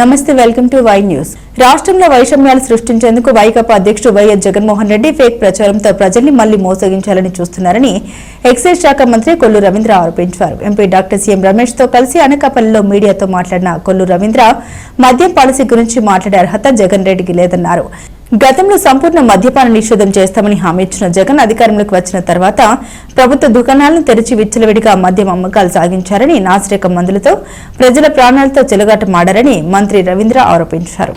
నమస్తే welcome to Y news. రాష్ట్రంలో వైషమ్యాలు సృష్టించేందుకు వైకాపా అధ్యక్షుడు వైఎస్ జగన్మోహన్ రెడ్డి ఫేక్ ప్రచారంతో ప్రజల్ని మళ్ళీ మోసగించాలని చూస్తున్నారని ఎక్సైజ్ శాఖ మంత్రి కొల్లు రవీంద్ర ఆరోపించారు. ఎంపీ డాక్టర్ సీఎం రమేష్తో కలిసి అనకాపల్లిలో మీడియాతో మాట్లాడిన కొల్లు రవీంద్ర మద్యం పాలసీ గురించి మాట్లాడే అర్హత జగన్ రెడ్డికి లేదన్నారు. గతంలో సంపూర్ణ మద్యపాన నిషేధం చేస్తామని హామీ ఇచ్చిన జగన్ అధికారంలోకి వచ్చిన తర్వాత ప్రభుత్వ దుకాణాలను తెరిచి విచ్చలవిడిగా మద్యం అమ్మకాలు సాగించారని నాసిరక మందులతో ప్రజల ప్రాణాలతో చెలగాటమాడారని మంత్రి రవీంద్ర ఆరోపించారు.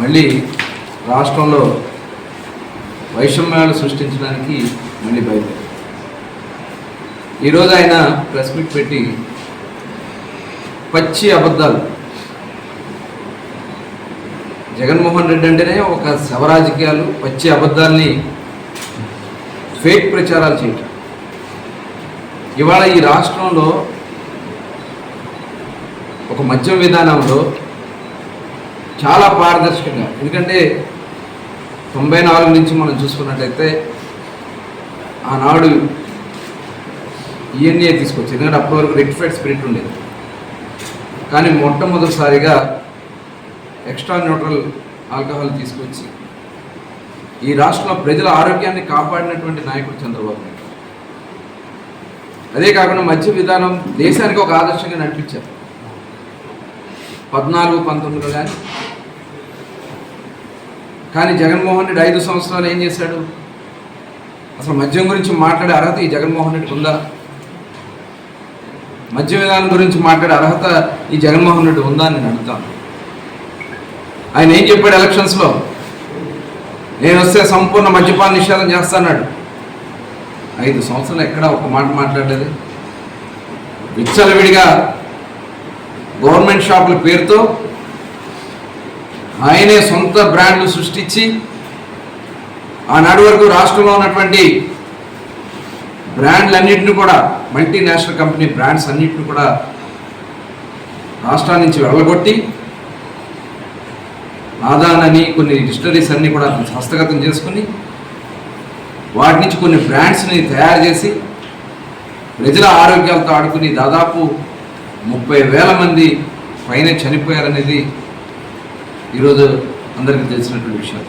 మళ్ళీ రాష్ట్రంలో వైషమ్యాలు సృష్టించడానికి మళ్ళీ బయలుదేరారు. ఈరోజు ఆయన ప్రెస్ మీట్ పెట్టి పచ్చి అబద్ధాలు జగన్మోహన్ రెడ్డి అంటేనే ఒక శవరాజకీయాలు వచ్చే అబద్ధాల్ని ఫేక్ ప్రచారాలు చేయటం. ఇవాళ ఈ రాష్ట్రంలో ఒక మద్యం విధానంలో చాలా పారదర్శకంగా ఎందుకంటే తొంభై నాలుగు నుంచి మనం చూసుకున్నట్టయితే ఆనాడు ఈఎన్ఏ తీసుకొచ్చి ఎందుకంటే అప్పటి వరకు రెక్టిఫైడ్ స్పిరిట్ ఉండేది. కానీ మొట్టమొదటిసారిగా ఎక్స్ట్రా న్యూట్రల్ ఆల్కహాల్ తీసుకొచ్చి ఈ రాష్ట్రంలో ప్రజల ఆరోగ్యాన్ని కాపాడినటువంటి నాయకుడు చంద్రబాబు నాయుడు. అదే కాకుండా మద్య విధానం దేశానికి ఒక ఆదర్శంగా నడిపించారు. పద్నాలుగు పంతొమ్మిదిలో కానీ కానీ జగన్మోహన్ రెడ్డి ఐదు సంవత్సరాలు ఏం చేశాడు? అసలు మద్యం గురించి మాట్లాడే అర్హత ఈ జగన్మోహన్ రెడ్డికి ఉందా? మద్య విధానం గురించి మాట్లాడే అర్హత ఈ జగన్మోహన్ రెడ్డి ఉందా అని నేను అడుగుతాను. ఆయన ఏం చెప్పాడు ఎలక్షన్స్లో? నేను వస్తే సంపూర్ణ మద్యపాన నిషేధం చేస్తాన్నాడు. ఐదు సంవత్సరాలు ఎక్కడ ఒక మాట మాట్లాడలేదు. విచ్చలవిడిగా గవర్నమెంట్ షాపుల పేరుతో ఆయనే సొంత బ్రాండ్లు సృష్టించి ఆనాడు వరకు రాష్ట్రంలో ఉన్నటువంటి బ్రాండ్లన్నింటిని కూడా మల్టీనేషనల్ కంపెనీ బ్రాండ్స్ అన్నింటిని కూడా రాష్ట్రాల నుంచి వెళ్ళగొట్టి ఆదాన్ అని కొన్ని డిస్టరీస్ అన్నీ కూడా హస్తగతం చేసుకుని వాటి నుంచి కొన్ని బ్రాండ్స్ని తయారు చేసి ప్రజల ఆరోగ్యాలతో ఆడుకుని దాదాపు ముప్పై వేల మంది పైన చనిపోయారనేది ఈరోజు అందరికీ తెలిసినటువంటి విషయం.